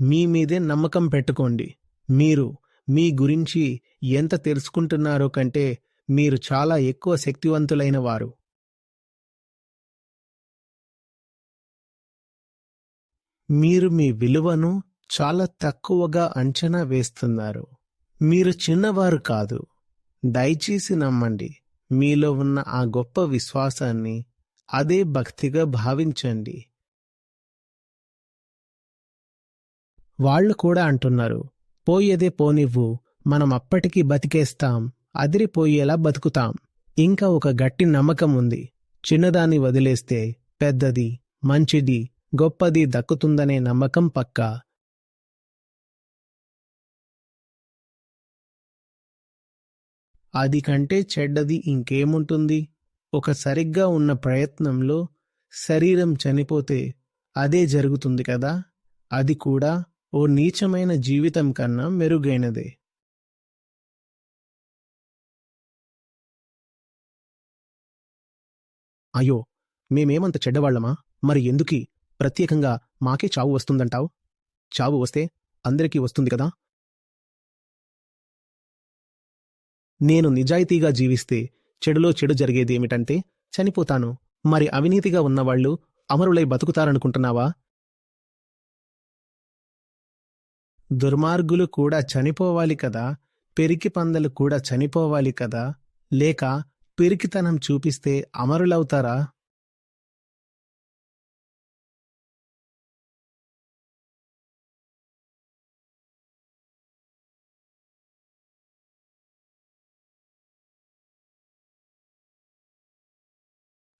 మీ మీదే నమ్మకం పెట్టుకోండి. మీరు మీ గురించి ఎంత తెలుసుకుంటున్నారో కంటే మీరు చాలా ఎక్కువ శక్తివంతులైన వారు. మీరు మీ విలువను చాలా తక్కువగా అంచనా వేస్తున్నారు. మీరు చిన్నవారు కాదు. దయచేసి నమ్మండి. మీలో ఉన్న ఆ గొప్ప విశ్వాసాన్ని అదే భక్తిగా భావించండి. వాళ్ళు కూడా అంటున్నారు పోయేదే పోనివ్వు మనం అప్పటికి బతికేస్తాం అదిరిపోయేలా బతుకుతాం. ఇంకా ఒక గట్టి నమ్మకం ఉంది చిన్నదాన్ని వదిలేస్తే పెద్దది మంచిది గొప్పది దక్కుతుందనే నమ్మకం పక్కా. అది కంటే చెడ్డది ఇంకేముంటుంది? ఒక సరిగ్గా ఉన్న ప్రయత్నంలో శరీరం చనిపోతే అదే జరుగుతుంది కదా? అది కూడా ఓ నీచమైన జీవితం కన్నా మెరుగైనదే. అయ్యో మేమేమంత చెడ్డవాళ్ళమా మరి ఎందుకీ? ప్రత్యేకంగా మాకే చావు వస్తుందంటావు? చావు వస్తే అందరికీ వస్తుంది కదా? నేను నిజాయితీగా జీవిస్తే చెడులో చెడు జరిగేదేమిటంటే చనిపోతాను. మరి అవినీతిగా ఉన్నవాళ్ళు అమరులై బతుకుతారనుకుంటున్నావా? దుర్మార్గులు కూడా చనిపోవాలి కదా పెరికి పందలు కూడా చనిపోవాలి కదా లేక పిరికితనం చూపిస్తే అమరులవుతారా?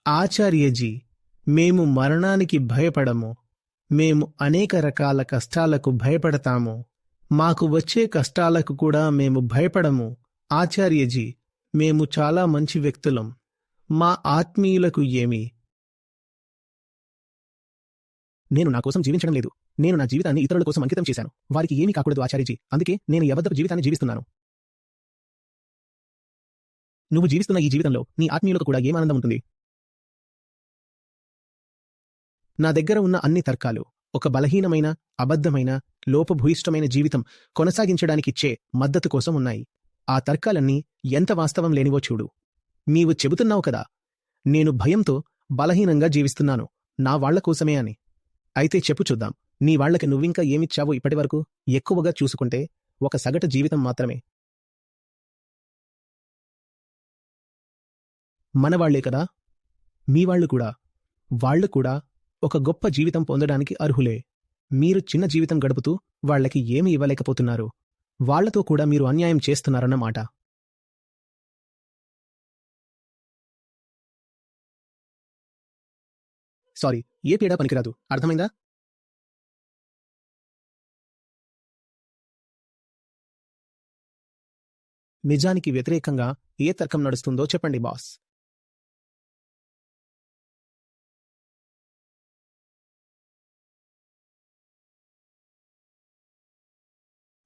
ఆచార్యజీ మేము మరణానికి భయపడము. మేము అనేక రకాల కష్టాలకు భయపడతాము. మాకు వచ్చే కష్టాలకు కూడా మేము భయపడము. ఆచార్యజీ మేము చాలా మంచి వ్యక్తులం. మా ఆత్మీయులకు ఏమి? నేను నా కోసం జీవించడం లేదు. నేను నా జీవితాన్ని ఇతరుల కోసం అంకితం చేశాను. వారికి ఏమీ కాకూడదు ఆచార్యజీ. అందుకే నేను ఎవరి జీవితాన్ని జీవిస్తున్నాను. నువ్వు జీవిస్తున్న ఈ జీవితంలో నీ ఆత్మీయులకు కూడా ఏం ఆనందం ఉంటుంది? నా దగ్గర ఉన్న అన్ని తర్కాలు ఒక బలహీనమైన అబద్ధమైన లోపభూయిష్టమైన జీవితం కొనసాగించడానికిచ్చే మద్దతు కోసం ఉన్నాయి. ఆ తర్కాలన్నీ ఎంత వాస్తవం లేనివో చూడు. నీవు చెబుతున్నావు కదా నేను భయంతో బలహీనంగా జీవిస్తున్నాను నా వాళ్ళ కోసమే అని. అయితే చెప్పు చూద్దాం నీ వాళ్ళకి నువ్వింకా ఏమిచ్చావో ఇప్పటివరకు ఎక్కువగా చూసుకుంటే ఒక సగటు జీవితం మాత్రమే. మనవాళ్ళే కదా మీ వాళ్ళు కూడా వాళ్ళు కూడా ఒక గొప్ప జీవితం పొందడానికి అర్హులే. మీరు చిన్న జీవితం గడుపుతూ వాళ్ళకి ఏమి ఇవ్వలేకపోతున్నారు. వాళ్ళతో కూడా మీరు అన్యాయం చేస్తున్నారన్నమాట సారీ ఏ పీడా పనికిరాదు. అర్థమైందా? నిజానికి వ్యతిరేకంగా ఏ తర్కం నడుస్తుందో చెప్పండి బాస్.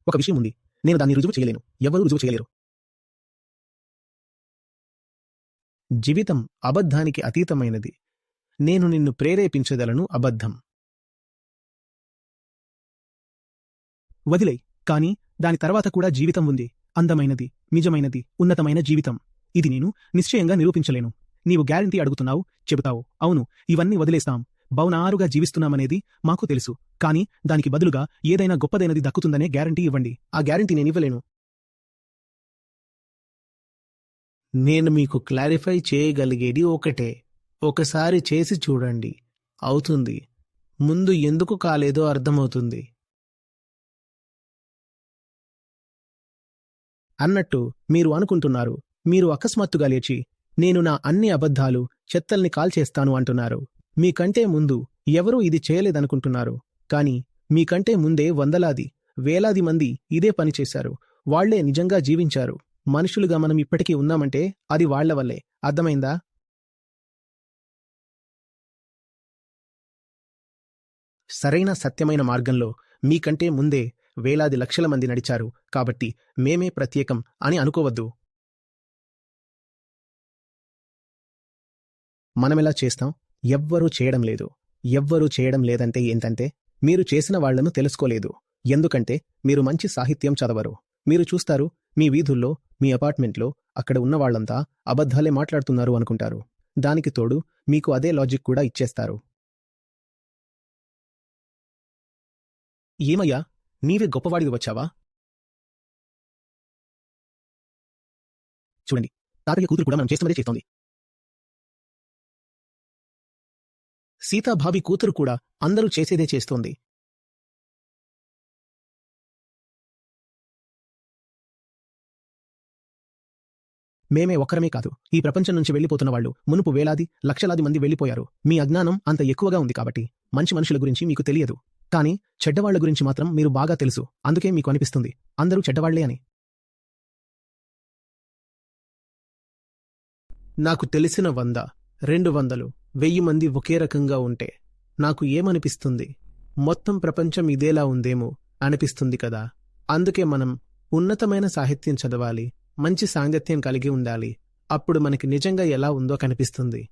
ఒక విషయం ఉంది. నేను దాన్ని రుజువు చేయలేను. ఎవ్వరూ రుజువు చేయలేరు. జీవితం అబద్ధానికి అతీతమైనది. నేను నిన్ను ప్రేరేపించగలను అబద్ధం. వదిలై కాని దాని తర్వాత కూడా జీవితం ఉంది. అందమైనది నిజమైనది ఉన్నతమైన జీవితం. ఇది నేను నిశ్చయంగా నిరూపించలేను. నీవు గ్యారంటీ అడుగుతున్నావు చెబుతావు. అవును ఇవన్నీ వదిలేస్తాం. బౌనారుగా జీవిస్తున్నామనేది మాకు తెలుసు. కానీ దానికి బదులుగా ఏదైనా గొప్పదైనది దక్కుతుందనే గ్యారంటీ ఇవ్వండి. ఆ గ్యారంటీ నేనివ్వలేను నేను మీకు క్లారిఫై చేయగలిగేది ఒకటే. ఒకసారి చేసి చూడండి. అవుతుంది. ముందు ఎందుకు కాలేదో అర్థమవుతుంది. అన్నట్టు మీరు అనుకుంటున్నారు. మీరు అకస్మాత్తుగా లేచి నేను నా అన్ని అబద్ధాలు చెత్తల్ని కాల్చేస్తాను అంటున్నారు. మీకంటే ముందు ఎవరూ ఇది చేయలేదనుకుంటున్నారు. కాని మీకంటే ముందే వందలాది వేలాది మంది ఇదే పని చేశారు. వాళ్ళే నిజంగా జీవించారు. మనుషులుగా మనం ఇప్పటికీ ఉన్నామంటే అది వాళ్ళ వల్లే. అర్థమైందా? సరైన సత్యమైన మార్గంలో మీకంటే ముందే వేలాది లక్షల మంది నడిచారు. కాబట్టి మేమే ప్రత్యేకం అని అనుకోవద్దు. మనమెలా చేస్తాం? ఎవ్వరూ చేయడం లేదు. ఎవ్వరూ చేయడం లేదంటే ఏంటంటే మీరు చేసిన వాళ్ళను తెలుసుకోలేదు. ఎందుకంటే మీరు మంచి సాహిత్యం చదవరు. మీరు చూస్తారు మీ వీధుల్లో మీ అపార్ట్మెంట్లో అక్కడ ఉన్న వాళ్ళంతా అబద్ధాలే మాట్లాడుతున్నారు అనుకుంటారు. దానికి తోడు మీకు అదే లాజిక్ కూడా ఇచ్చేస్తారు. ఏమయ్యా నీవే గొప్పవాడివి వచ్చావా? చూడండి తాతయ్య కూతురు కూడా మనం చేస్తున్నదే చేస్తోంది. సీతాభావి కూతురు కూడా అందరూ చేసేదే చేస్తోంది. మేమే ఒక్కరమే కాదు ఈ ప్రపంచం నుంచి వెళ్ళిపోతున్న వాళ్ళు మునుపు వేలాది లక్షలాది మంది వెళ్ళిపోయారు మీ అజ్ఞానం అంత ఎక్కువగా ఉంది కాబట్టి మంచి మనుషుల గురించి మీకు తెలియదు. కానీ చెడ్డవాళ్ళ గురించి మాత్రం మీరు బాగా తెలుసు అందుకే మీకు అనిపిస్తుంది. అందరూ చెడ్డవాళ్ళే అని. నాకు తెలిసిన వంద రెండు వందలు. వెయ్యి మంది ఒకే రకంగా ఉంటే నాకు ఏమనిపిస్తుంది? మొత్తం ప్రపంచం ఇదేలా ఉందేమో అనిపిస్తుంది కదా. అందుకే మనం ఉన్నతమైన సాహిత్యం చదవాలి మంచి సాంగత్యం కలిగి ఉండాలి. అప్పుడు మనకి నిజంగా ఎలా ఉందో కనిపిస్తుంది.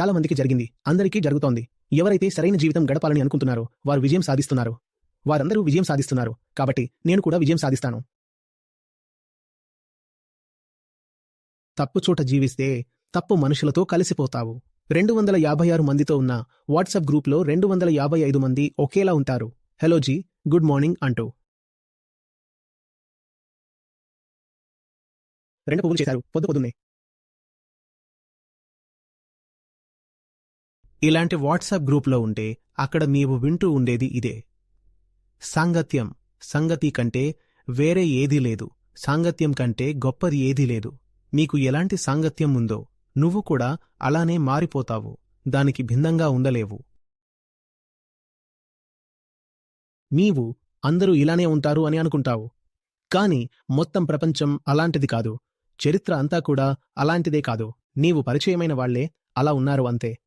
చాలా మందికి జరిగింది. అందరికీ జరుగుతోంది. ఎవరైతే సరైన జీవితం గడపాలని అనుకుంటున్నారో వారు విజయం సాధిస్తున్నారు. వారందరూ విజయం సాధిస్తున్నారు. కాబట్టి నేను కూడా విజయం సాధిస్తాను. తప్పుచోట జీవిస్తే తప్పు మనుషులతో కలిసిపోతావు. రెండు వందల యాభై ఆరు మందితో ఉన్న వాట్సాప్ గ్రూప్లో రెండు వందల యాభై ఐదు మంది ఒకేలా ఉంటారు. హలో జీ గుడ్ మార్నింగ్ అంటూ. రెండు పువ్వులు చేశారు పొద్దు పొద్దున్నే. ఇలాంటి వాట్సాప్ గ్రూప్లో ఉంటే అక్కడ నీవు వింటూ ఉండేది ఇదే. సాంగత్యం సంగతి కంటే వేరే ఏదీ లేదు. సాంగత్యం కంటే గొప్పది ఏదీ లేదు. మీకు ఎలాంటి సాంగత్యం ఉందో నువ్వు కూడా అలానే మారిపోతావు. దానికి భిన్నంగా ఉండలేవు. నీవు అందరూ ఇలానే ఉంటారు అని అనుకుంటావు. కాని మొత్తం ప్రపంచం అలాంటిది కాదు. చరిత్ర అంతా కూడా అలాంటిదే కాదు. నీవు పరిచయమైన వాళ్ళే అలా ఉన్నారు అంతే.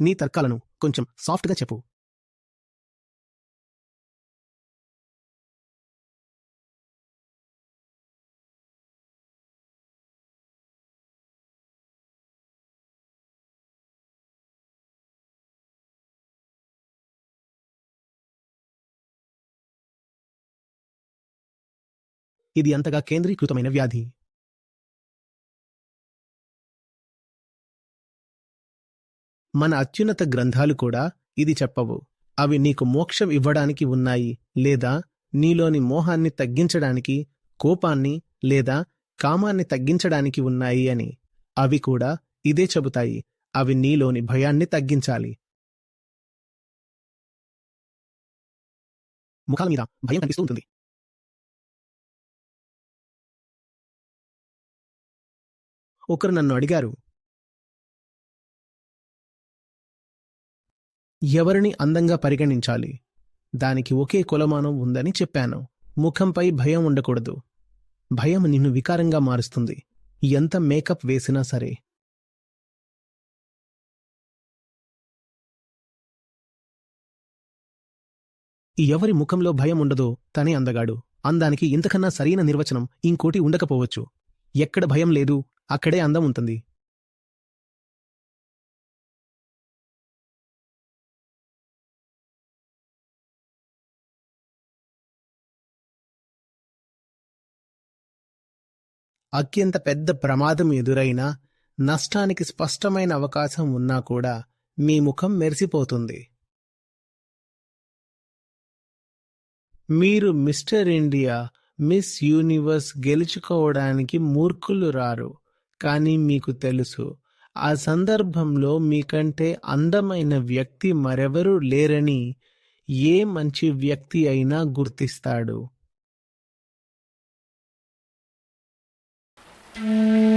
నీ తర్కాలను కొంచెం సాఫ్ట్గా చెప్పు. ఇది అంతగా కేంద్రీకృతమైన వ్యాధి. మన అత్యున్నత గ్రంథాలు కూడా ఇది చెప్పవు. అవి నీకు మోక్షం ఇవ్వడానికి ఉన్నాయి లేదా నీలోని మోహాన్ని తగ్గించడానికి కోపాన్ని లేదా కామాన్ని తగ్గించడానికి ఉన్నాయి అని. అవి కూడా ఇదే చెబుతాయి. అవి నీలోని భయాన్ని తగ్గించాలి. ముఖాల మీద భయం కనిపిస్తూ ఉంటుంది. ఒకరు నన్ను అడిగారు ఎవరిని అందంగా పరిగణించాలి? దానికి ఒకే కులమానం ఉందని చెప్పాను. ముఖంపై భయం ఉండకూడదు. భయం నిన్ను వికారంగా మారుస్తుంది. ఎంత మేకప్ వేసినా సరే. ఎవరి ముఖంలో భయం ఉండదో తనే అందగాడు. అందానికి ఇంతకన్నా సరైన నిర్వచనం ఇంకోటి ఉండకపోవచ్చు. ఎక్కడ భయం లేదు అక్కడే అందం ఉంటుంది. అత్యంత పెద్ద ప్రమాదం ఎదురైనా నష్టానికి స్పష్టమైన అవకాశం ఉన్నా కూడా మీ ముఖం మెరిసిపోతుంది. మీరు మిస్టర్ ఇండియా మిస్ యూనివర్స్ గెలుచుకోవడానికి మూర్ఖులు రారు. కానీ మీకు తెలుసు ఆ సందర్భంలో మీకంటే అందమైన వ్యక్తి మరెవరూ లేరని ఏ మంచి వ్యక్తి అయినా గుర్తిస్తాడు. Música